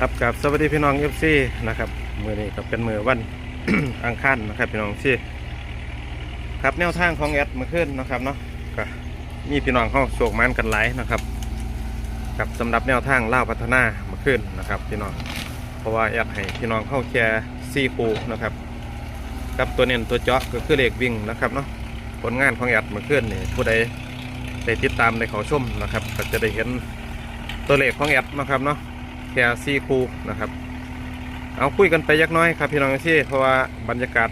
ครับกับสวัสดีพี่น้องเอฟซีนะครับมือนี้ก็เป็นมือวันอังคารนะครับพี่น้องซีครับแนวทางของแอดมื่อคืนนะครับเนาะก็มีพี่น้องเข้าโศกมันกันหลายนะครับกับสำหรับแนวทางเล่าพัฒนามื่อคืนนะครับพี่น้องเพราะว่าแอดให้พี่น้องเข้าแชร์ซีคูนะครับกับตัวเน้นตัวเจาะก็คือเลขวิ่งนะครับเนาะผลงานของแอดมื่อคืนนี่ผู้ใดได้ติดตามในเขาชมนะครับ ก็จะได้เห็นตัวเลขของแอดนะครับเนาะ ค่ซีคูนะครับ เอาคุยกันไปยักน้อยครับพี่น้องที่เพราะว่าบรรยากาศ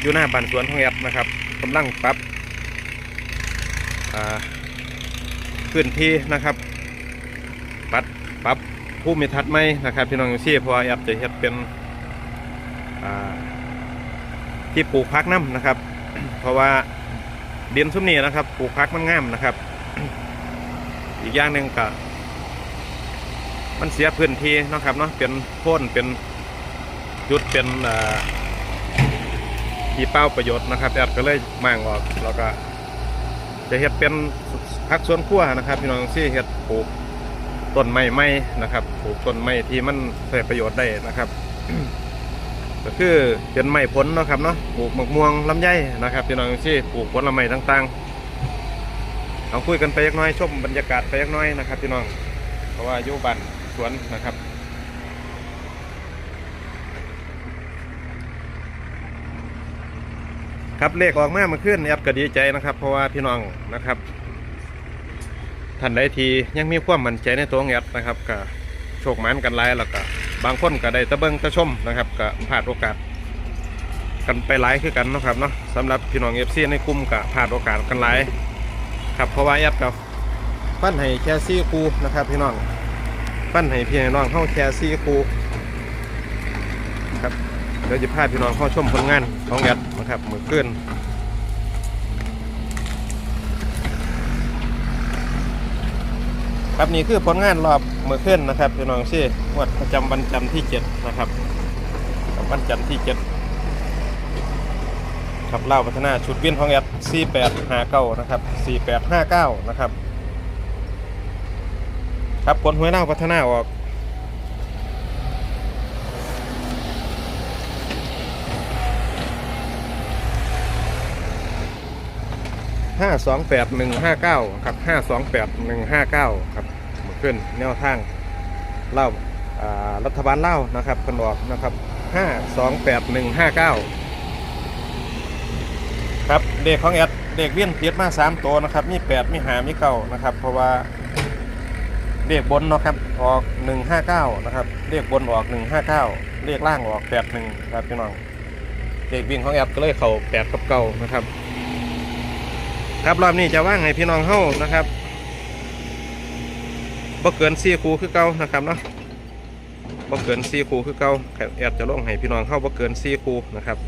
อยู่หน้าบ้านสวนของแอดนะครับกำลังปรับพื้นที่นะครับปรับปรับผู้มีทัศน์ไหมนะครับพี่น้องที่เพราะว่าแอดจะเฮ็ดเป็นที่ปลูกพักน้ำนะครับ เพราะว่าเดินซุ้มนี้นะครับปลูกพักมันงามนะครับ อีกอย่างหนึ่งก็ มันเสียพื้นที่นะครับเนาะเป็นพ่นเป็นจุดเป็นที่เป้าประโยชน์นะครับแอดก็เลยมางออกแล้วก็จะเฮ็ดเป็นพักสวนครัวนะครับพี่น้องที่เฮ็ดปลูกต้นไม้ไม้นะครับปลูกต้นไม้ที่มันใช้ประโยชน์ได้นะครับ ก็คือเป็นไม้ผลนะครับเนาะปลูกมะม่วงลำไยนะครับพี่น้องที่ปลูกผลไม้ต่างๆเอาคุยกันไปยักน้อยชมบรรยากาศไปยักน้อยนะครับพี่น้องเพราะว่าอยู่บ้าน สวนนะครับ ครับเลขออกมามื่อคืนแอดก็ดีใจนะครับ เพราะว่าพี่น้องนะครับท่านใดทียังมีความมั่นใจในตัวแอดนะครับก็โชคหมันกันหลายแล้วก็บางคนก็ได้ตะเบิงตะชมนะครับก็พลาดโอกาสกันไปหลายคือกันนะครับเนาะสำหรับพี่น้องเอฟซีในกลุ่มก็พลาดโอกาสกันหลายครับเพราะว่าแอดกับปั้นให้แค่ซี่คูนะครับพี่น้อง ปั้นให้พี่น้องเข้าแค่ซี่คูครับเดี๋ยวจะพาพี่น้องเข้าชมผลงานของแอดนะครับมือขึ้นครับนี่คือผลงานรอบมือขึ้นนะครับพี่น้องซี่งวดประจำวันจันทร์ที่7นะครับวันจันทร์ที่7ครับเล่าพัฒนาชุดวิ่นของแอด4859นะครับ4859นะครับ ครับผลหวยเล่าพัฒนาออกห้าสองแปดหนึ่งห้าเก้าครับห้าสองแปดหนึ่งห้าเก้าครับมาขึ้นแนวทางเล่าอ่ารัฐบาลเล่านะครับกันออกนะครับห้าสองแปดหนึ่งห้าเก้าครับเด็กของแอดเด็กเวียนเทียดมาสามตัวนะครับ มีแปดมีหามีเก้านะครับ เพราะว่า เลขบนเนาะครับออก 159 นะครับเลขบนออก 159เลขล่างออก 81 ครับพี่น้องเลขวิ่งของแอปก็เลยเข้า8กับเก่านะครับ ครับรอบนี้จะว่างให้พี่น้องเฮ้านะครับบ่เกิน4คูคือเก่านะครับเนาะบ่เกิน4คูคือเก่าแอดจะลงให้พี่น้องเฮ้าบ่เกิน4คูนะครับ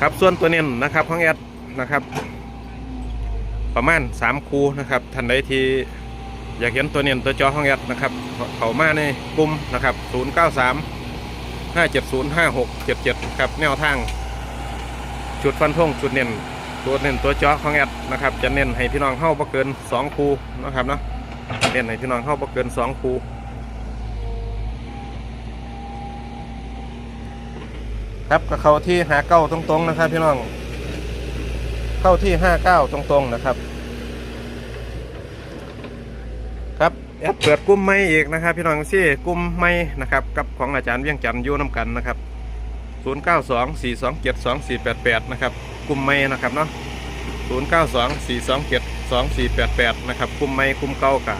ครับส่วนตัวเน้นนะครับของแอดนะครับ ประมาณ 3 คูนะครับท่านใดที่อยากเห็นตัวเน้นตัวจอของแอดนะครับเขามาในกลุ่มนะครับ 093 570 5677ครับแนวทางจุดฟันธงจุดเน้นตัวเน้นตัวจอของแอดนะครับจะเน้นให้พี่น้องเข้าบ่เกิน 2 คูนะครับเนาะเน้นให้พี่น้องเข้าบ่เกิน 2 คู ครับก็เข้าที่หาเก้าตรงๆนะครับ พี่น้อง เข้าที่ห้าเก้าตรงๆนะครับ ครับแอดเปิดกลุ่มไม่อีกนะครับ พี่น้องซี่กลุ่มไม่นะครับ กับของอาจารย์เวียงจันทร์ยู่น้ำกันนะครับ0 9 2 4 2 7 2 4 8 8นะครับกลุ่มไม่นะครับเนาะ0 9 2 4 2 7 2 4 8 8นะครับกลุ่มไม่กลุ่มเก้ากะ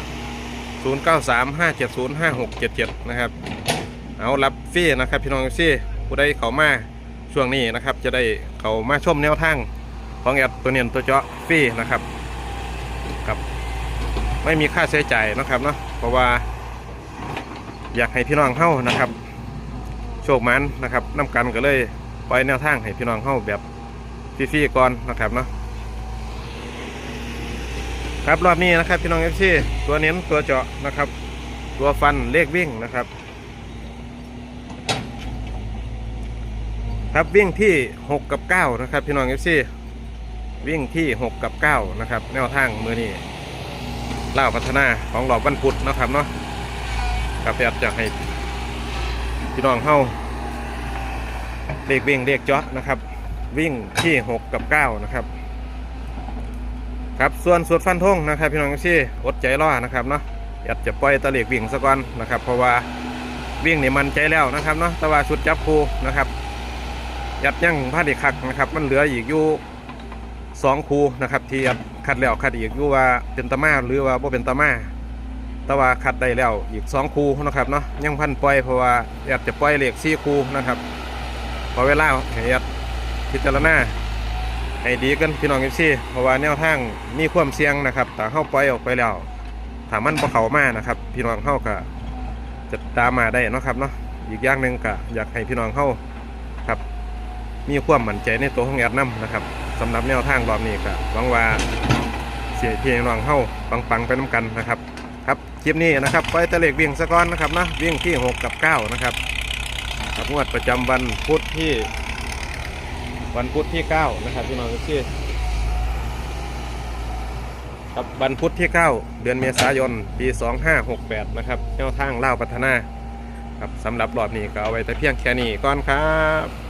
0 9 3 5 7 0 5 6 7 7 นะครับ เอารับฟรีนะครับ พี่น้องซี่ ผู้ใดเขามาช่วงนี้นะครับ จะได้เขามาชมแนวทางของแอดตัวเนียนตัวเจาะฟรีนะครับครับ ไม่มีค่าใช้จ่ายนะครับเนาะเพราะว่า อยากให้พี่น้องเข้านะครับ โชคมันนะครับน้กันก็เลยปล่อยแนวทางให้พี่น้องเข้าแบบฟรีๆก่อนนะครับเนาะครับรอบนี้นะครับพี่น้องเอฟซีตัวเน้นตัวเจาะนะครับ ตัวฟันเลขวิ่งนะครับ ครับวิ่งที่ 6 กับ 9 นะครับ พี่น้องเอฟซีวิ่งที่ 6 กับ 9 นะครับ แนวทางมือนี้เล่าพัฒนาของหลอบวันพุธนะครับเนาะกับแอดจะให้พี่น้องเฮาเลขวิ่งเลขเจาะนะครับ วิ่งที่ 6 กับ 9 นะครับ ครับส่วนสุดฟันธงนะครับ พี่น้องที่อดใจรอนะครับเนาะอยากจะปล่อยตะเลกวิ่งซะก่อนนะครับ เพราะว่าวิ่งนี่มันใจแล้วนะครับเนาะแต่ว่าชุดจับคูนะครับ ยัดยั่งพลาดอีกคักนะครับ มันเหลืออีกอยู่สองคูนะครับที่ยัดคัดแล้วคัดอีกอยู่ว่าเป็นตามาหรือว่าบ่เป็นตามาแต่ว่าคัดได้แล้วอีกสองคูนะครับเนาะยังพันปล่อยเพราะว่าอยากจะปล่อยเหลขสี่คูนะครับพอเวลาให้ยัดพิจารณาให้ดีกันพี่น้องเอฟซีเพราะว่าแนวทางมีความเสี่ยงนะครับแต่เข้าปล่อยออกไปแล้วถามมันบ่เขามานะครับ พี่น้องเข้าก็จะตามมาได้นะครับเนาะอีกอย่างหนึ่งก็อยากให้พี่น้องเข้า มีความมั่นใจในตัวของแอดน้ำนะครับสำหรับแนวทางรอบนี้ก็หวังว่าเสียเพียงน้องเฮาปังๆไปน้ำกันนะครับครับคลิปนี้นะครับไปตะเล็กวิ่งสะก้อนนะครับนะวิ่งที่ 6 กับ 9 นะครับครับงวดประจำวันพุธที่ วันพุธที่ 9 นะครับพี่น้องทุกที่ครับวันพุธที่ 9 เดือนเมษายน ปี 2568 นะครับแนวทางเล่าพัฒนาครับสำหรับรอบนี้ก็เอาไว้แต่เพียงแค่นี้ก่อนครับ